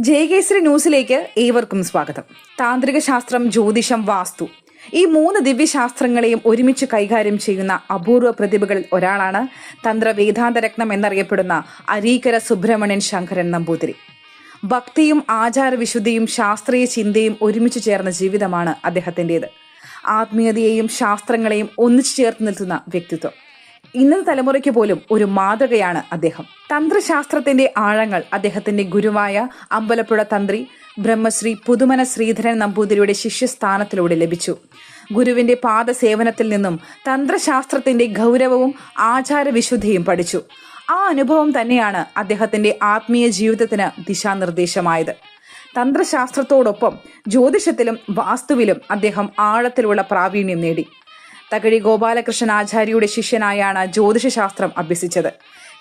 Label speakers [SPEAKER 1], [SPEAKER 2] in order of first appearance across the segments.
[SPEAKER 1] ജയകേശ്വരി ന്യൂസിലേക്ക് ഏവർക്കും സ്വാഗതം. താന്ത്രിക ശാസ്ത്രം ജ്യോതിഷം വാസ്തു. ഈ മൂന്ന് ദിവ്യശാസ്ത്രങ്ങളെയും ഒരുമിച്ച് കൈകാര്യം ചെയ്യുന്ന അപൂർവ പ്രതിഭകളിൽ ഒരാളാണ് തന്ത്ര വേദാന്തരത്നം എന്നറിയപ്പെടുന്ന അരീക്കര സുബ്രഹ്മണ്യൻ ശങ്കരൻ നമ്പൂതിരി. ഭക്തിയും ആചാരവിശുദ്ധിയും ശാസ്ത്രീയ ചിന്തയും ഒരുമിച്ച് ചേർന്ന ജീവിതമാണ് അദ്ദേഹത്തിന്റെത്. ആത്മീയതയെയും ശാസ്ത്രങ്ങളെയും ഒന്നിച്ചു ചേർത്ത് നിർത്തുന്ന വ്യക്തിത്വം. ഇന്നത്തെ തലമുറയ്ക്ക് പോലും ഒരു മാതൃകയാണ് അദ്ദേഹം. തന്ത്രശാസ്ത്രത്തിന്റെ ആഴങ്ങൾ അദ്ദേഹത്തിന്റെ ഗുരുവായ അമ്പലപ്പുഴ തന്ത്രി ബ്രഹ്മശ്രീ പുതുമന ശ്രീധരൻ നമ്പൂതിരിയുടെ ശിഷ്യസ്ഥാനത്തിലൂടെ ലഭിച്ചു. ഗുരുവിന്റെ പാദസേവനത്തിൽ നിന്നും തന്ത്രശാസ്ത്രത്തിന്റെ ഗൗരവവും ആചാരവിശുദ്ധിയും പഠിച്ചു. ആ അനുഭവം തന്നെയാണ് അദ്ദേഹത്തിന്റെ ആത്മീയ ജീവിതത്തിന് ദിശാനിർദ്ദേശമായത്. തന്ത്രശാസ്ത്രത്തോടൊപ്പം ജ്യോതിഷത്തിലും വാസ്തുവിലും അദ്ദേഹം ആഴത്തിലുള്ള പ്രാവീണ്യം നേടി. തകഴി ഗോപാലകൃഷ്ണൻ ആചാര്യയുടെ ശിഷ്യനായാണ് ജ്യോതിഷശാസ്ത്രം അഭ്യസിച്ചത്.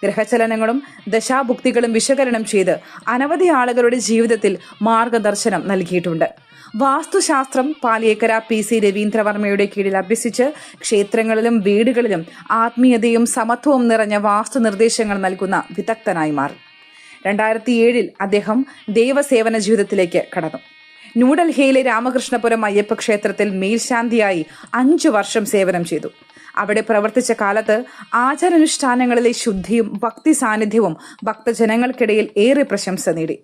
[SPEAKER 1] ഗ്രഹചലനങ്ങളും ദശാഭുക്തികളും വിശകലനം ചെയ്ത് അനവധി ആളുകളുടെ ജീവിതത്തിൽ മാർഗദർശനം നൽകിയിട്ടുണ്ട്. വാസ്തുശാസ്ത്രം പാലിയേക്കര പി സി രവീന്ദ്രവർമ്മയുടെ കീഴിൽ അഭ്യസിച്ച് ക്ഷേത്രങ്ങളിലും വീടുകളിലും ആത്മീയതയും സമത്വവും നിറഞ്ഞ വാസ്തു നിർദ്ദേശങ്ങൾ നൽകുന്ന വിദഗ്ധനായി മാറി. രണ്ടായിരത്തി ഏഴിൽ അദ്ദേഹം ദൈവസേവന ജീവിതത്തിലേക്ക് കടന്നു. ന്യൂഡൽഹിയിലെ രാമകൃഷ്ണപുരം അയ്യപ്പ ക്ഷേത്രത്തിൽ മേൽശാന്തിയായി അഞ്ചു വർഷം സേവനം ചെയ്തു. അവിടെ പ്രവർത്തിച്ച കാലത്ത് ആചാരാനുഷ്ഠാനങ്ങളിലെ ശുദ്ധിയും ഭക്തി സാന്നിധ്യവും ഭക്തജനങ്ങൾക്കിടയിൽ ഏറെ പ്രശംസ നേടി.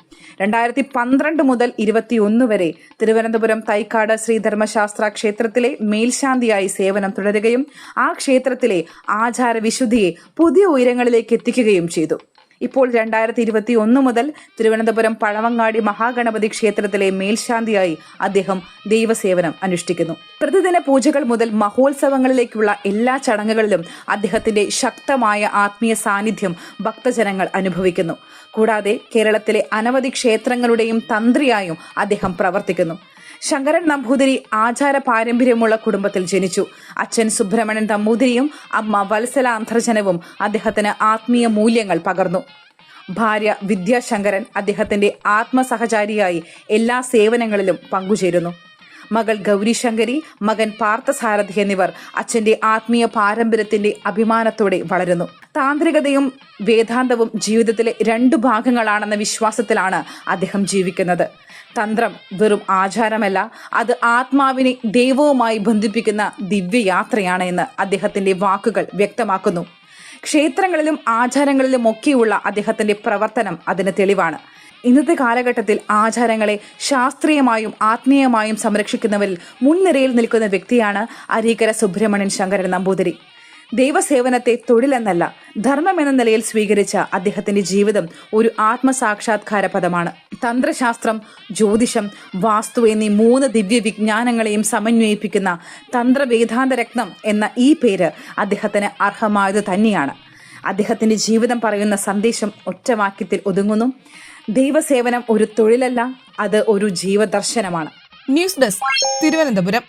[SPEAKER 1] രണ്ടായിരത്തി പന്ത്രണ്ട് മുതൽ ഇരുപത്തിയൊന്ന് വരെ തിരുവനന്തപുരം തൈക്കാട് ശ്രീധർമ്മശാസ്ത്ര ക്ഷേത്രത്തിലെ മേൽശാന്തിയായി സേവനം തുടരുകയും ആ ക്ഷേത്രത്തിലെ ആചാരവിശുദ്ധിയെ പുതിയ ഉയരങ്ങളിലേക്ക് എത്തിക്കുകയും ചെയ്തു. ഇപ്പോൾ രണ്ടായിരത്തി ഇരുപത്തി ഒന്ന് മുതൽ തിരുവനന്തപുരം പഴവങ്ങാടി മഹാഗണപതി ക്ഷേത്രത്തിലെ മേൽശാന്തിയായി അദ്ദേഹം ദൈവസേവനം അനുഷ്ഠിക്കുന്നു. പ്രതിദിന പൂജകൾ മുതൽ മഹോത്സവങ്ങളിലേക്കുള്ള എല്ലാ ചടങ്ങുകളിലും അദ്ദേഹത്തിന്റെ ശക്തമായ ആത്മീയ സാന്നിധ്യം ഭക്തജനങ്ങൾ അനുഭവിക്കുന്നു. കൂടാതെ കേരളത്തിലെ അനവധി ക്ഷേത്രങ്ങളുടെയും തന്ത്രിയായും അദ്ദേഹം പ്രവർത്തിക്കുന്നു. ശങ്കരൻ നമ്പൂതിരി ആചാര പാരമ്പര്യമുള്ള കുടുംബത്തിൽ ജനിച്ചു. അച്ഛൻ സുബ്രഹ്മണ്യൻ നമ്പൂതിരിയും അമ്മ വത്സല അന്തർജനവും അദ്ദേഹത്തിന് ആത്മീയ മൂല്യങ്ങൾ പകർന്നു. ഭാര്യ വിദ്യാശങ്കരൻ അദ്ദേഹത്തിന്റെ ആത്മസഹചാരിയായി എല്ലാ സേവനങ്ങളിലും പങ്കുചേരുന്നു. മകൾ ഗൗരിശങ്കരി മകൻ പാർത്ഥസാരഥി എന്നിവർ അച്ഛന്റെ ആത്മീയ പാരമ്പര്യത്തിന്റെ അഭിമാനത്തോടെ വളരുന്നു. താന്ത്രികതയും വേദാന്തവും ജീവിതത്തിലെ രണ്ടു ഭാഗങ്ങളാണെന്ന വിശ്വാസത്തിലാണ് അദ്ദേഹം ജീവിക്കുന്നത്. തന്ത്രം വെറും ആചാരമല്ല. അത് ആത്മാവിനെ ദൈവവുമായി ബന്ധിപ്പിക്കുന്ന ദിവ്യയാത്രയാണ് എന്ന് അദ്ദേഹത്തിന്റെ വാക്കുകൾ വ്യക്തമാക്കുന്നു. ക്ഷേത്രങ്ങളിലും ആചാരങ്ങളിലും ഒക്കെയുള്ള അദ്ദേഹത്തിന്റെ പ്രവർത്തനം അതിന് തെളിവാണ്. ഇന്നത്തെ കാലഘട്ടത്തിൽ ആചാരങ്ങളെ ശാസ്ത്രീയമായും ആത്മീയമായും സംരക്ഷിക്കുന്നവരിൽ മുൻനിരയിൽ നിൽക്കുന്ന വ്യക്തിയാണ് അരീകര സുബ്രഹ്മണ്യൻ ശങ്കരൻ നമ്പൂതിരി. ദൈവസേവനത്തെ തൊഴിലെന്നല്ല ധർമ്മം എന്ന നിലയിൽ സ്വീകരിച്ച അദ്ദേഹത്തിന്റെ ജീവിതം ഒരു ആത്മസാക്ഷാത്കാര പദമാണ് തന്ത്രശാസ്ത്രം ജ്യോതിഷം വാസ്തു എന്നീ മൂന്ന് ദിവ്യ വിജ്ഞാനങ്ങളെയും സമന്വയിപ്പിക്കുന്ന തന്ത്രവേദാന്ത രത്നം എന്ന ഈ പേര് അദ്ദേഹത്തിന് അർഹമായത് തന്നെയാണ്. അദ്ദേഹത്തിന്റെ ജീവിതം പറയുന്ന സന്ദേശം ഒറ്റവാക്യത്തിൽ ഒതുങ്ങുന്നു. ദൈവസേവനം ഒരു തൊഴിലല്ല അത് ഒരു ജീവദർശനമാണ്.
[SPEAKER 2] News desk Thiruvananthapuram.